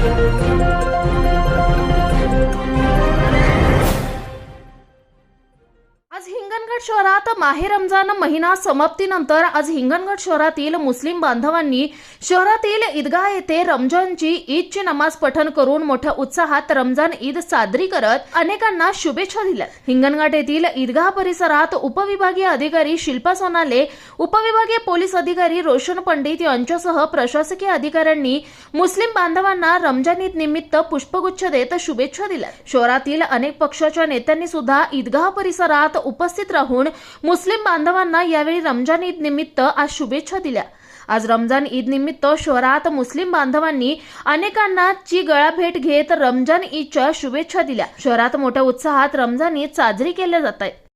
Thank you. Hinganghat शहरात माहे रमजान महिना समाप्तीनंतर आज हिंगणघाट शहरातील मुस्लिम बांधवांनी शहरातील ईदगाह येथे रमजानची ईदची नमाज पठण करून मोठ्या उत्साहात रमजान ईद साजरी करत अनेकांना शुभेच्छा दिल्या. हिंगणघाट येथील ईदगाह परिसरात उपविभागीय अधिकारी शिल्पा सोनाले उपविभागीय पोलीस अधिकारी रोशन पंडित यांच्यासह प्रशासकीय अधिकाऱ्यांनी मुस्लिम बांधवांना रमजान ईद निमित्त पुष्पगुच्छ देत शुभेच्छा दिल्या. शहरातील अनेक पक्षाच्या नेत्यांनी सुद्धा ईदगाह परिसरात उपस्थित राहून मुस्लिम बांधवांना यावेळी रमजान ईद निमित्त आज शुभेच्छा दिल्या. आज रमजान ईद निमित्त शहरात मुस्लिम बांधवांनी अनेकांना ची गळा भेट घेत रमजान ईदच्या शुभेच्छा दिल्या. शहरात मोठ्या उत्साहात रमजान ईद साजरी केल्या जात आहे.